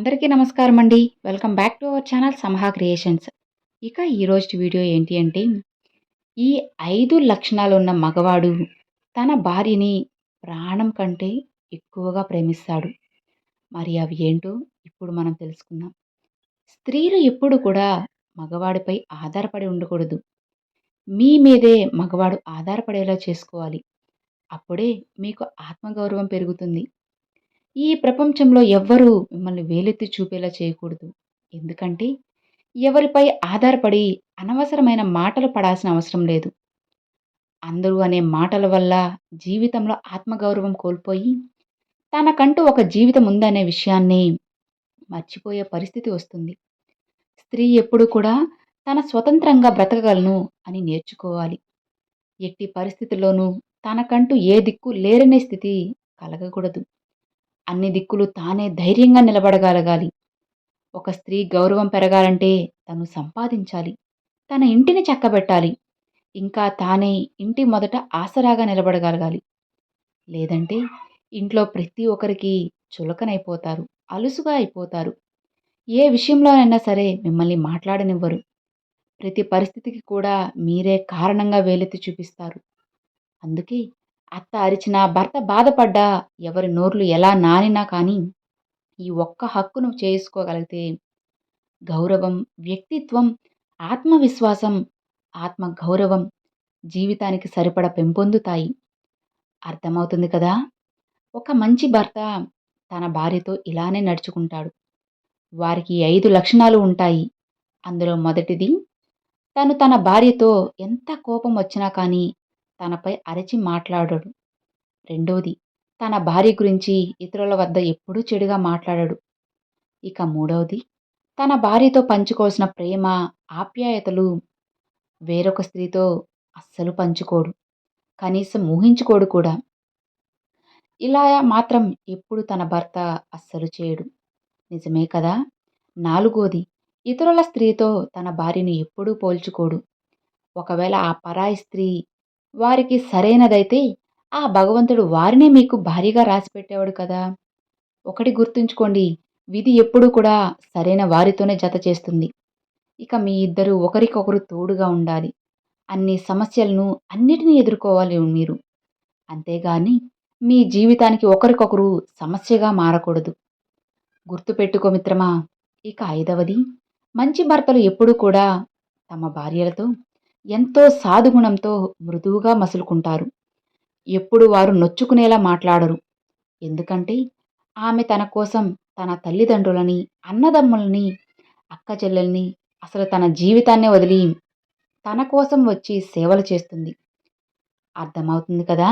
అందరికీ నమస్కారం అండి. Welcome back to our channel Samaha creations. ఇక ఈరోజు వీడియో ఏంటి అంటే ఈ ఐదు లక్షణాలు ఉన్న మగవాడు తన భార్యని ప్రాణం కంటే ఎక్కువగా ప్రేమిస్తాడు. మరి అవి ఏంటో ఇప్పుడు మనం తెలుసుకుందాం. స్త్రీలు ఎప్పుడు కూడా మగవాడిపై ఆధారపడి ఉండకూడదు. మీ మీదే మగవాడు ఆధారపడేలా చేసుకోవాలి. అప్పుడే మీకు ఆత్మగౌరవం పెరుగుతుంది. ఈ ప్రపంచంలో ఎవ్వరూ మిమ్మల్ని వేలెత్తి చూపేలా చేయకూడదు. ఎందుకంటే ఎవరిపై ఆధారపడి అనవసరమైన మాటలు పడాల్సిన అవసరం లేదు. అందరూ అనే మాటల వల్ల జీవితంలో ఆత్మగౌరవం కోల్పోయి తనకంటూ ఒక జీవితం ఉందనే విషయాన్ని మర్చిపోయే పరిస్థితి వస్తుంది. స్త్రీ ఎప్పుడు కూడా తన స్వతంత్రంగా బ్రతకగలను అని నేర్చుకోవాలి. ఎట్టి పరిస్థితుల్లోనూ తనకంటూ ఏ దిక్కు లేరనే స్థితి కలగకూడదు. అన్ని దిక్కులు తానే ధైర్యంగా నిలబడగలగాలి. ఒక స్త్రీ గౌరవం పెరగాలంటే తను సంపాదించాలి. తన ఇంటిని చక్కబెట్టాలి. ఇంకా తానే ఇంటి మొదట ఆసరాగా నిలబడగలగాలి. లేదంటే ఇంట్లో ప్రతి ఒక్కరికి చులకనైపోతారు అలుసుగా అయిపోతారు. ఏ విషయంలోనైనా సరే మిమ్మల్ని మాట్లాడనివ్వరు. ప్రతి పరిస్థితికి కూడా మీరే కారణంగా వేలెత్తి చూపిస్తారు. అందుకే అత్త అరిచినా భర్త బాధపడ్డా ఎవరి నోర్లు ఎలా నానినా కానీ ఈ ఒక్క హక్కును చేసుకోగలిగితే గౌరవం వ్యక్తిత్వం ఆత్మవిశ్వాసం ఆత్మ గౌరవం జీవితానికి సరిపడ పెంపొందుతాయి. అర్థమవుతుంది కదా? ఒక మంచి భర్త తన భార్యతో ఇలానే నడుచుకుంటాడు. వారికి ఐదు లక్షణాలు ఉంటాయి. అందులో మొదటిది తను తన భార్యతో ఎంత కోపం వచ్చినా కానీ తనపై అరచి మాట్లాడడు. రెండవది తన భార్య గురించి ఇతరుల వద్ద ఎప్పుడూ చెడుగా మాట్లాడడు. ఇక మూడవది తన భార్యతో పంచుకోవాల్సిన ప్రేమ ఆప్యాయతలు వేరొక స్త్రీతో అస్సలు పంచుకోడు. కనీసం ఊహించుకోడు కూడా. ఇలా మాత్రం ఎప్పుడు తన భర్త అస్సలు చేయడు. నిజమే కదా? నాలుగోది ఇతరుల స్త్రీతో తన భార్యను ఎప్పుడూ పోల్చుకోడు. ఒకవేళ ఆ పరాయి స్త్రీ వారికి సరైనదైతే ఆ భగవంతుడు వారినే మీకు భారీగా రాసిపెట్టేవాడు కదా. ఒకటి గుర్తుంచుకోండి విధి ఎప్పుడూ కూడా సరైన వారితోనే జత చేస్తుంది. ఇక మీ ఇద్దరు ఒకరికొకరు తోడుగా ఉండాలి. అన్ని సమస్యలను అన్నిటినీ ఎదుర్కోవాలి మీరు. అంతేగాని మీ జీవితానికి ఒకరికొకరు సమస్యగా మారకూడదు. గుర్తుపెట్టుకో మిత్రమా ఇక ఐదవది మంచి భర్తలు ఎప్పుడూ కూడా తమ భార్యలతో ఎంతో సాధుగుణంతో మృదువుగా మసులుకుంటారు. ఎప్పుడు వారు నొచ్చుకునేలా మాట్లాడరు. ఎందుకంటే ఆమె తన కోసం తన తల్లిదండ్రులని అన్నదమ్ములని అక్క చెల్లెల్ని అసలు తన జీవితాన్నే వదిలి తన కోసం వచ్చి సేవలు చేస్తుంది. అర్థమవుతుంది కదా?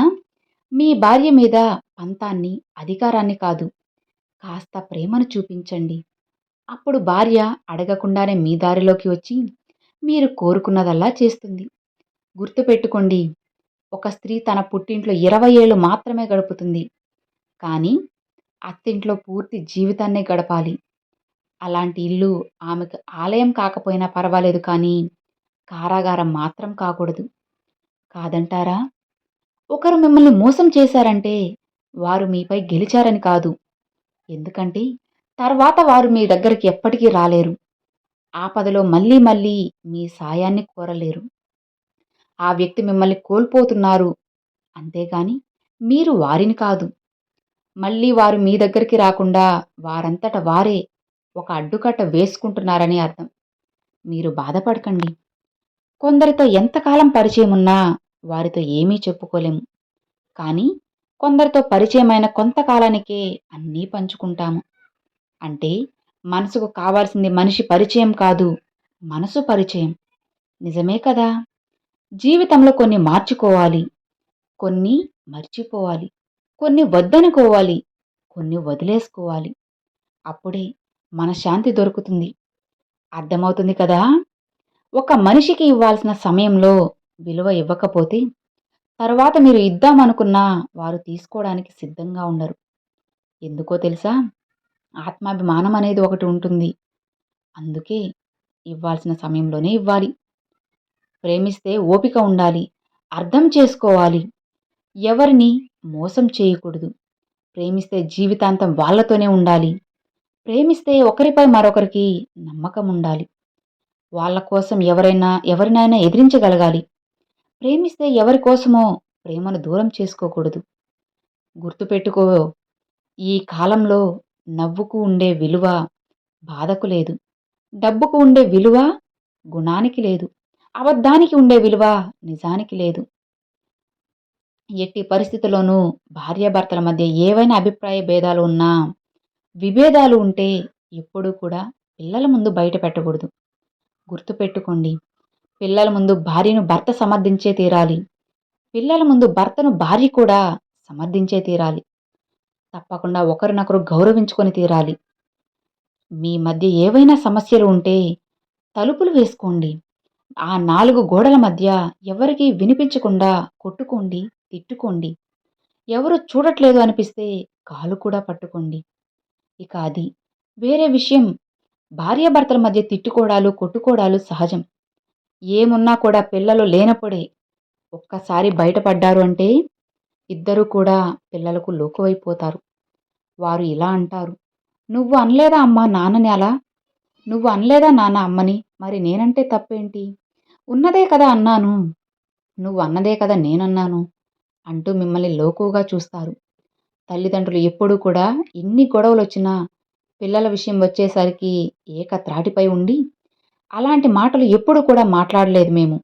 మీ భార్య మీద పంతాన్ని అధికారాన్ని కాదు. కాస్త ప్రేమను చూపించండి. అప్పుడు భార్య అడగకుండానే మీ దారిలోకి వచ్చి మీరు కోరుకున్నదల్లా చేస్తుంది. గుర్తుపెట్టుకోండి ఒక స్త్రీ తన పుట్టింట్లో ఇరవై ఏళ్ళు మాత్రమే గడుపుతుంది. కానీ అత్తింట్లో పూర్తి జీవితాన్నే గడపాలి. అలాంటి ఇల్లు ఆమెకు ఆలయం కాకపోయినా పర్వాలేదు కానీ కారాగారం మాత్రం కాకూడదు. కాదంటారా? ఒకరు మిమ్మల్ని మోసం చేశారంటే వారు మీపై గెలిచారని కాదు. ఎందుకంటే తర్వాత వారు మీ దగ్గరికి ఎప్పటికీ రాలేరు. ఆపదలో మళ్ళీ మళ్ళీ మీ సాయాన్ని కోరలేరు. ఆ వ్యక్తి మిమ్మల్ని కోల్పోతున్నారు. అంతేగాని మీరు వారిని కాదు. మళ్ళీ వారు మీ దగ్గరికి రాకుండా వారంతట వారే ఒక అడ్డుకట్ట వేసుకుంటున్నారని అర్థం. మీరు బాధపడకండి. కొందరితో ఎంతకాలం పరిచయం ఉన్నా వారితో ఏమీ చెప్పుకోలేము. కానీ కొందరితో పరిచయమైన కొంతకాలానికే అన్నీ పంచుకుంటాము. అంటే మనసుకు కావాల్సింది మనిషి పరిచయం కాదు మనసు పరిచయం. నిజమే కదా? జీవితంలో కొన్ని మార్చుకోవాలి కొన్ని మర్చిపోవాలి కొన్ని వద్దనుకోవాలి కొన్ని వదిలేసుకోవాలి. అప్పుడే మన శాంతి దొరుకుతుంది. అర్థమవుతుంది కదా? ఒక మనిషికి ఇవ్వాల్సిన సమయంలో విలువ ఇవ్వకపోతే తర్వాత మీరు ఇద్దామనుకున్నా వారు తీసుకోవడానికి సిద్ధంగా ఉండరు. ఎందుకో తెలుసా? ఆత్మాభిమానం అనేది ఒకటి ఉంటుంది. అందుకే ఇవ్వాల్సిన సమయంలోనే ఇవ్వాలి. ప్రేమిస్తే ఓపిక ఉండాలి. అర్థం చేసుకోవాలి. ఎవరిని మోసం చేయకూడదు. ప్రేమిస్తే జీవితాంతం వాళ్ళతోనే ఉండాలి. ప్రేమిస్తే ఒకరిపై మరొకరికి నమ్మకం ఉండాలి. వాళ్ళ కోసం ఎవరైనా ఎవరినైనా ఎదిరించగలగాలి. ప్రేమిస్తే ఎవరి కోసమో ప్రేమను దూరం చేసుకోకూడదు. గుర్తుపెట్టుకో ఈ కాలంలో నవ్వుకు ఉండే విలువ బాధకు లేదు. డబ్బుకు ఉండే విలువ గుణానికి లేదు. అబద్ధానికి ఉండే విలువ నిజానికి లేదు. ఎట్టి పరిస్థితుల్లోనూ భార్యాభర్తల మధ్య ఏవైనా అభిప్రాయ భేదాలు ఉన్నా విభేదాలు ఉంటే ఎప్పుడూ కూడా పిల్లల ముందు బయట పెట్టకూడదు. గుర్తుపెట్టుకోండి పిల్లల ముందు భార్యను భర్త సమర్థించే తీరాలి. పిల్లల ముందు భర్తను భార్య కూడా సమర్థించే తీరాలి. తప్పకుండా ఒకరినొకరు గౌరవించుకొని తీరాలి. మీ మధ్య ఏవైనా సమస్యలు ఉంటే తలుపులు వేసుకోండి. ఆ నాలుగు గోడల మధ్య ఎవరికీ వినిపించకుండా కొట్టుకోండి తిట్టుకోండి. ఎవరు చూడట్లేదు అనిపిస్తే కాలు కూడా పట్టుకోండి. ఇక అది వేరే విషయం. భార్యాభర్తల మధ్య తిట్టుకోవడాలు కొట్టుకోవడాలు సహజం. ఏమున్నా కూడా పిల్లలు లేనప్పుడే ఒక్కసారి బయటపడ్డారు అంటే ఇద్దరూ కూడా పిల్లలకు లోకువైపోతారు. వారు ఇలా అంటారు నువ్వు అనలేదా అమ్మా నాన్నని అలా? నువ్వు అనలేదా నాన్న అమ్మని? మరి నేనంటే తప్పేంటి? ఉన్నదే కదా అన్నాను. నువ్వు అన్నదే కదా నేనన్నాను అంటూ మిమ్మల్ని లోకుగా చూస్తారు. తల్లిదండ్రులు ఎప్పుడూ కూడా ఎన్ని గొడవలు వచ్చినా పిల్లల విషయం వచ్చేసరికి ఏక త్రాటిపై ఉండి అలాంటి మాటలు ఎప్పుడు కూడా మాట్లాడలేదు మేము.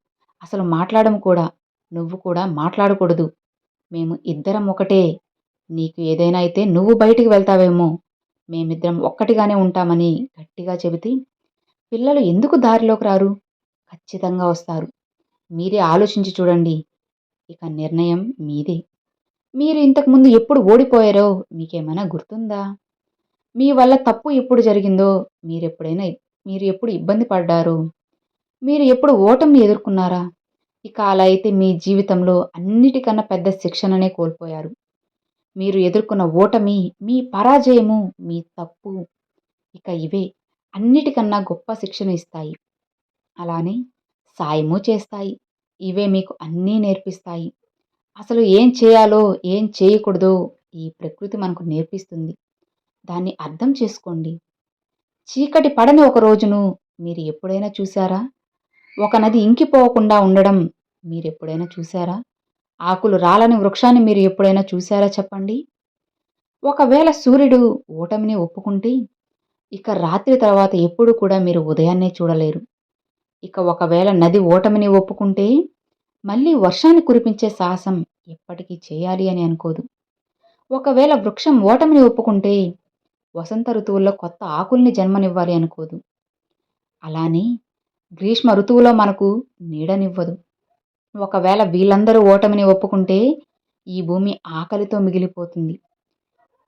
అసలు మాట్లాడము కూడా నువ్వు కూడా మాట్లాడకూడదు. మేము ఇద్దరం ఒకటే. నీకు ఏదైనా అయితే నువ్వు బయటికి వెళ్తావేమో. మేమిద్దరం ఒక్కటిగానే ఉంటామని గట్టిగా చెబితే పిల్లలు ఎందుకు దారిలోకి రారు? ఖచ్చితంగా వస్తారు. మీరే ఆలోచించి చూడండి. ఇక నిర్ణయం మీదే. మీరు ఇంతకుముందు ఎప్పుడు ఓడిపోయారో మీకేమైనా గుర్తుందా? మీ వల్ల తప్పు ఎప్పుడు జరిగిందో? మీరెప్పుడైనా మీరు ఎప్పుడు ఇబ్బంది పడ్డారు? మీరు ఎప్పుడు ఓటమి ఎదుర్కొన్నారా? ఇక అలా అయితే మీ జీవితంలో అన్నిటికన్నా పెద్ద శిక్షణనే కోల్పోయారు. మీరు ఎదుర్కొన్న ఓటమి మీ పరాజయము మీ తప్పు ఇక ఇవే అన్నిటికన్నా గొప్ప శిక్షణ ఇస్తాయి. అలానే సాయము చేస్తాయి. ఇవే మీకు అన్నీ నేర్పిస్తాయి. అసలు ఏం చేయాలో ఏం చేయకూడదో ఈ ప్రకృతి మనకు నేర్పిస్తుంది. దాన్ని అర్థం చేసుకోండి. చీకటి పడని ఒక రోజును మీరు ఎప్పుడైనా చూసారా ఒక నది ఇంకిపోకుండా ఉండడం మీరు ఎప్పుడైనా ఆకులు రాలని వృక్షాన్ని మీరు ఎప్పుడైనా చూశారా చెప్పండి? ఒకవేళ సూర్యుడు ఓటమిని ఒప్పుకుంటే ఇక రాత్రి తర్వాత ఎప్పుడు కూడా మీరు ఉదయాన్నే చూడలేరు. ఇక ఒకవేళ నది ఓటమిని ఒప్పుకుంటే మళ్ళీ వర్షాన్ని కురిపించే సాహసం ఎప్పటికీ చేయాలి అని అనుకోదు. ఒకవేళ వృక్షం ఓటమిని ఒప్పుకుంటే వసంత ఋతువుల్లో కొత్త ఆకుల్ని జన్మనివ్వాలి అనుకోదు. అలానే గ్రీష్మ ఋతువులో మనకు నీడనివ్వదు. ఒకవేళ వీళ్ళందరూ ఓటమిని ఒప్పుకుంటే ఈ భూమి ఆకలితో మిగిలిపోతుంది.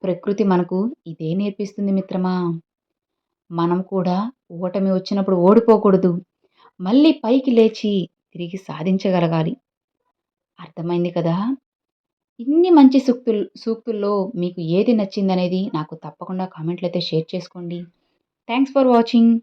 ప్రకృతి మనకు ఇదే నేర్పిస్తుంది మిత్రమా? మనం కూడా ఓటమి వచ్చినప్పుడు ఓడిపోకూడదు. మళ్ళీ పైకి లేచి తిరిగి సాధించగలగాలి. అర్థమైంది కదా? ఇన్ని మంచి సూక్తులు సూక్తుల్లో మీకు ఏది నచ్చిందనేది నాకు తప్పకుండా కామెంట్లు అయితే షేర్ చేసుకోండి. Thanks for watching.